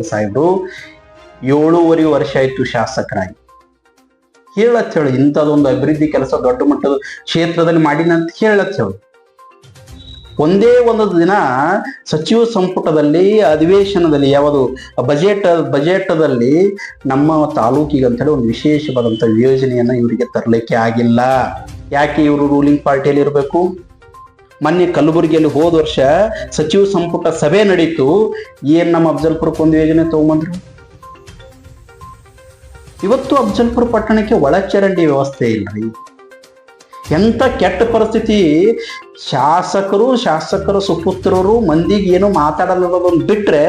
ಸಾಹೇಬ್ರು ಏಳೂವರೆ ವರ್ಷ ಆಯ್ತು ಶಾಸಕರಾಗಿ. ಹೇಳತ್ ಹೇಳಿ, ಇಂಥದೊಂದು ಅಭಿವೃದ್ಧಿ ಕೆಲಸ ದೊಡ್ಡ ಮಟ್ಟದ ಕ್ಷೇತ್ರದಲ್ಲಿ ಮಾಡಿನಂತ ಹೇಳತ್ ಹೇಳಿ. ಒಂದೇ ಒಂದು ದಿನ ಸಚಿವ ಸಂಪುಟದಲ್ಲಿ, ಅಧಿವೇಶನದಲ್ಲಿ, ಯಾವುದು ಬಜೆಟ್, ಬಜೆಟ್ದಲ್ಲಿ ನಮ್ಮ ತಾಲೂಕಿಗೆ ಅಂತೇಳಿ ಒಂದು ವಿಶೇಷವಾದಂಥ ಯೋಜನೆಯನ್ನ ಇವರಿಗೆ ತರಲಿಕ್ಕೆ ಆಗಿಲ್ಲ. ಯಾಕೆ ಇವರು ರೂಲಿಂಗ್ ಪಾರ್ಟಿಯಲ್ಲಿ ಇರಬೇಕು? ಮೊನ್ನೆ ಕಲಬುರಗಿಯಲ್ಲಿ ಹೋದ ವರ್ಷ ಸಚಿವ ಸಂಪುಟ ಸಭೆ ನಡೀತು. ಏನ್ ನಮ್ಮ ಅಫಜಲ್ಪುರಕ್ಕೆ ಒಂದು ಯೋಜನೆ ತಗೊಂಬಂದ್ರು? ಇವತ್ತು ಅಫಜಲ್ಪುರ ಪಟ್ಟಣಕ್ಕೆ ಒಳಚರಂಡಿ ವ್ಯವಸ್ಥೆ ಇಲ್ರಿ ಎಂತ ಕೆಟ್ಟ ಪರಿಸ್ಥಿತಿ? ಶಾಸಕರು, ಶಾಸಕರ ಸುಪುತ್ರರು ಮಂದಿಗೆ ಏನು ಮಾತಾಡಲ್ಲದೊಂದು ಬಿಟ್ರೆ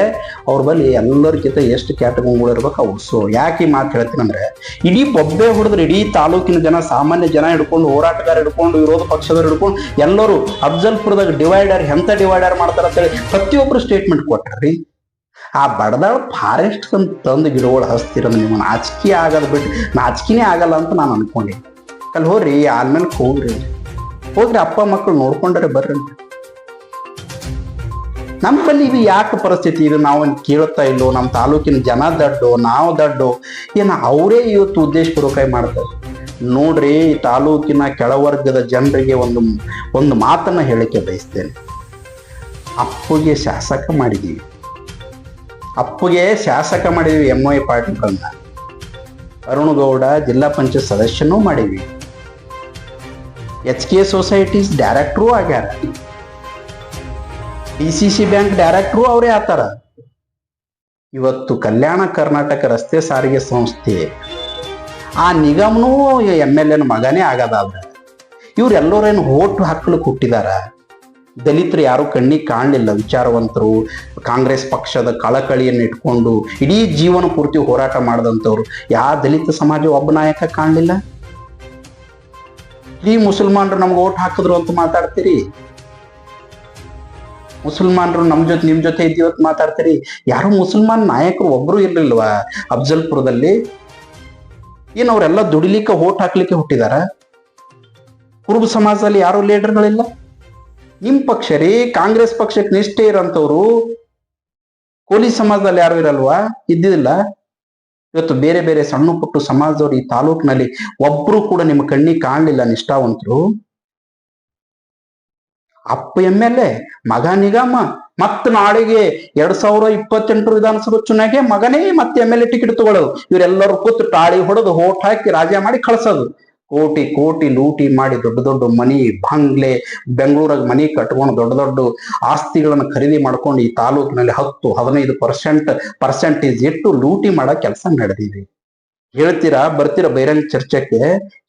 ಅವ್ರ ಬಳಿ ಎಲ್ಲರಿಗಿಂತ ಎಷ್ಟು ಕೆಟ್ಟ ಗುಣಗಳು ಇರ್ಬೇಕು ಅವು. ಸೊ ಯಾಕೆ ಈ ಮಾತು ಹೇಳ್ತೀನಂದ್ರೆ ಇಡೀ ಬೊಬ್ಬೆ ಹೊಡೆದ್ರೆ ಇಡೀ ತಾಲೂಕಿನ ಜನ, ಸಾಮಾನ್ಯ ಜನ ಹಿಡ್ಕೊಂಡು, ಹೋರಾಟಗಾರ ಹಿಡ್ಕೊಂಡು, ವಿರೋಧ ಪಕ್ಷದವ್ರು ಹಿಡ್ಕೊಂಡು, ಎಲ್ಲರೂ ಅಫ್ಜಲ್ಪುರದಾಗ ಡಿವೈಡರ್ ಎಂತ ಡಿವೈಡರ್ ಮಾಡ್ತಾರ ಅಂತೇಳಿ ಪ್ರತಿಯೊಬ್ಬರು ಸ್ಟೇಟ್ಮೆಂಟ್ ಕೊಟ್ಟಾರ್ರಿ. ಆ ಬಡದಾಳ ಫಾರೆಸ್ಟ್ ತಂದು ಗಿಡಗಳು ಹಸ್ತಿರೋದು ನಿಮ್ಮ ನಾಚಿಕೆ ಆಗದ ಬಿಟ್ಟು ನಾಚಿಕೆನೇ ಆಗಲ್ಲ ಅಂತ ನಾನು ಅನ್ಕೊಂಡೆ ಅಲ್ಲಿ ಹೋಗ್ರಿ ಆದ್ಮೇಲೆ ಹೋಗ್ರಿ ಹೋಗ್ರಿ ಅಪ್ಪ ಮಕ್ಕಳು ನೋಡ್ಕೊಂಡ್ರೆ ಬರ್ರಿ. ನಮ್ಮ ಬಲ್ಲಿ ಇದು ಯಾಕೆ ಪರಿಸ್ಥಿತಿ ಇದು? ನಾವು ಕೇಳುತ್ತಾ ಇಲ್ಲೋ ನಮ್ಮ ತಾಲೂಕಿನ ಜನ ದಡ್ಡು, ನಾವು ದಡ್ಡು, ಏನು ಅವರೇ ಇವತ್ತು ಉದ್ದೇಶಪೂರ್ವಕವಾಗಿ ಮಾಡ್ತಾರೆ. ನೋಡ್ರಿ, ಈ ತಾಲೂಕಿನ ಕೆಳವರ್ಗದ ಜನರಿಗೆ ಒಂದು ಒಂದು ಮಾತನ್ನು ಹೇಳಕ್ಕೆ ಬಯಸ್ತೇನೆ. ಅಪ್ಪುಗೆ ಶಾಸಕ ಮಾಡಿದೀವಿ. ಅಪ್ಪುಗೆ ಶಾಸಕ ಮಾಡಿದೀವಿ ಎಂ ಐ ಪಾಟೀಲ್ಗಳನ್ನ ಅರುಣಗೌಡ ಜಿಲ್ಲಾ ಪಂಚಾಯತ್ ಸದಸ್ಯನೂ ಮಾಡಿವಿ ಎಚ್ ಕೆ ಸೊಸೈಟೀಸ್ ಡೈರೆಕ್ಟ್ರೂ ಆಗ್ಯಾರ. ಡಿ ಸಿ ಸಿ ಬ್ಯಾಂಕ್ ಡೈರೆಕ್ಟ್ರು ಅವರೇ ಆತಾರ ಇವತ್ತು ಕಲ್ಯಾಣ ಕರ್ನಾಟಕ ರಸ್ತೆ ಸಾರಿಗೆ ಸಂಸ್ಥೆ ಆ ನಿಗಮನೂ ಎಂ ಎಲ್ ಎನ್ ಮಗನೇ ಆಗದಾದ್ರೆ ಇವ್ರೆಲ್ಲರೇನು ಓಟ್ ಹಾಕ್ಲಿಕ್ಕೆ ಕೊಟ್ಟಿದಾರ. ದಲಿತರು ಯಾರು ಕಣ್ಣಿಗೆ ಕಾಣಲಿಲ್ಲ. ವಿಚಾರವಂತರು, ಕಾಂಗ್ರೆಸ್ ಪಕ್ಷದ ಕಳಕಳಿಯನ್ನು ಇಟ್ಕೊಂಡು ಇಡೀ ಜೀವನ ಪೂರ್ತಿ ಹೋರಾಟ ಮಾಡಿದಂಥವ್ರು ಯಾವ ದಲಿತ ಸಮಾಜ ಒಬ್ಬ ನಾಯಕ ಕಾಣಲಿಲ್ಲ? ಇಡೀ ಮುಸಲ್ಮಾನರು ನಮ್ಗೆ ಓಟ್ ಹಾಕಿದ್ರು ಅಂತ ಮಾತಾಡ್ತೀರಿ? ಮುಸಲ್ಮಾನರು ನಮ್ಮ ಜೊತೆ, ನಿಮ್ ಜೊತೆ ಅಂತ ಮಾತಾಡ್ತೀರಿ? ಯಾರು ಮುಸಲ್ಮಾನ್ ನಾಯಕರು ಒಬ್ರು ಇರ್ಲಿಲ್ವಾ ಅಫ್ಜಲ್ಪುರದಲ್ಲಿ? ಏನ್ ಅವರೆಲ್ಲ ದುಡಿಲಿಕ್ಕೆ, ಓಟ್ ಹಾಕ್ಲಿಕ್ಕೆ ಹುಟ್ಟಿದಾರ? ಕುರುಬ ಸಮಾಜದಲ್ಲಿ ಯಾರು ಲೀಡರ್ಗಳಿಲ್ಲ? ನಿಮ್ಮ ಪಕ್ಷ ರೀ, ಕಾಂಗ್ರೆಸ್ ಪಕ್ಷಕ್ಕೆ ನಿಷ್ಠೆ ಇರೋಂಥವ್ರು, ಕೋಲಿ ಸಮಾಜದಲ್ಲಿ ಯಾರು ಇರಲ್ವಾ? ಇದ್ದಿಲ್ಲ ಇವತ್ತು ಬೇರೆ ಬೇರೆ ಸಣ್ಣ ಪುಟ್ಟು ಸಮಾಜದವ್ರು ಈ ತಾಲೂಕಿನಲ್ಲಿ ಒಬ್ರು ಕೂಡ ನಿಮ್ಮ ಕಣ್ಣಿಗೆ ಕಾಣಲಿಲ್ಲ ನಿಷ್ಠಾವಂತರು. ಅಪ್ಪ ಎಂ ಎಲ್ ಎ, ಮಗ ನಿಗಮ, ಮತ್ತ ನಾಳೆಗೆ ಎರಡ್ ಸಾವಿರ ಇಪ್ಪತ್ತೆಂಟು ವಿಧಾನಸಭಾ ಚುನಾವಣೆಗೆ ಮಗನೇ ಮತ್ತೆ ಎಂ ಎಲ್ ಎ ಟಿಕೆಟ್ ತಗೊಳ್ಳೋದು. ಇವರೆಲ್ಲರೂ ಕೂತು ಟಾಳಿ ಹೊಡೆದು ಹೋಟ್ ಹಾಕಿ ರಾಜ ಮಾಡಿ ಕಳ್ಸೋದು. ಕೋಟಿ ಕೋಟಿ ಲೂಟಿ ಮಾಡಿ ದೊಡ್ಡ ದೊಡ್ಡ ಮನಿ, ಬಂಗ್ಲೆ, ಬೆಂಗಳೂರಾಗ ಮನಿ ಕಟ್ಕೊಂಡು ದೊಡ್ಡ ದೊಡ್ಡ ಆಸ್ತಿಗಳನ್ನು ಖರೀದಿ ಮಾಡ್ಕೊಂಡು ಈ ತಾಲೂಕಿನಲ್ಲಿ ಹತ್ತು ಹದಿನೈದು ಪರ್ಸೆಂಟ್, ಪರ್ಸೆಂಟೇಜ್ ಇಟ್ಟು ಲೂಟಿ ಮಾಡೋ ಕೆಲಸ ನಡೆದಿದೆ. ಹೇಳ್ತೀರಾ? ಬರ್ತೀರಾ ಬಹಿರಂಗ ಚರ್ಚೆಗೆ?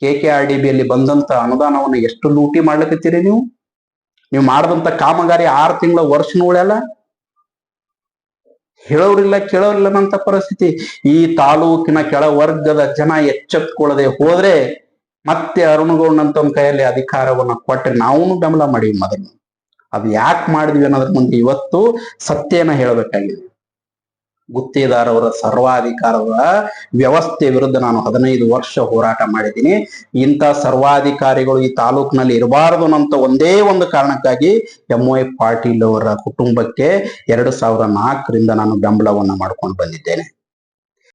ಕೆ ಕೆ ಆರ್ ಡಿ ಬಿಯಲ್ಲಿ ಬಂದಂತ ಅನುದಾನವನ್ನು ಎಷ್ಟು ಲೂಟಿ ಮಾಡ್ಲಿಕತ್ತೀರಿ ನೀವು? ನೀವು ಮಾಡಿದಂತ ಕಾಮಗಾರಿ ಆರು ತಿಂಗಳ ವರ್ಷ ಉಳ್ಯಲ್ಲ ಹೇಳೋರಿಲ್ಲ ಕೇಳೋರಿಲ್ಲ ಅಂತ ಪರಿಸ್ಥಿತಿ. ಈ ತಾಲೂಕಿನ ಕೆಳವರ್ಗದ ಜನ ಎಚ್ಚೆತ್ಕೊಳ್ಳದೆ ಹೋದ್ರೆ ಮತ್ತೆ ಅರುಣಗೌಡನಂತ ಕೈಯಲ್ಲಿ ಅಧಿಕಾರವನ್ನ ಕೊಟ್ಟರೆ ನಾವು ಬೆಂಬಲ ಮಾಡಿವಿ ಮೊದಲು. ಅದು ಯಾಕೆ ಮಾಡಿದ್ವಿ ಅನ್ನೋದ್ರ ಮುಂದೆ ಇವತ್ತು ಸತ್ಯನ ಹೇಳಬೇಕಾಗಿದೆ. ಗುತ್ತೇದಾರವರ ಸರ್ವಾಧಿಕಾರದ ವ್ಯವಸ್ಥೆ ವಿರುದ್ಧ ನಾನು ಹದಿನೈದು ವರ್ಷ ಹೋರಾಟ ಮಾಡಿದ್ದೀನಿ. ಇಂಥ ಸರ್ವಾಧಿಕಾರಿಗಳು ಈ ತಾಲೂಕಿನಲ್ಲಿ ಇರಬಾರದು ಅನ್ನೋ ಒಂದೇ ಒಂದು ಕಾರಣಕ್ಕಾಗಿ ಎಂ ವೈ ಪಾಟೀಲ್ ಅವರ ಕುಟುಂಬಕ್ಕೆ ಎರಡು ಸಾವಿರ ನಾಲ್ಕರಿಂದ ನಾನು ಬೆಂಬಲವನ್ನು ಮಾಡ್ಕೊಂಡು ಬಂದಿದ್ದೇನೆ.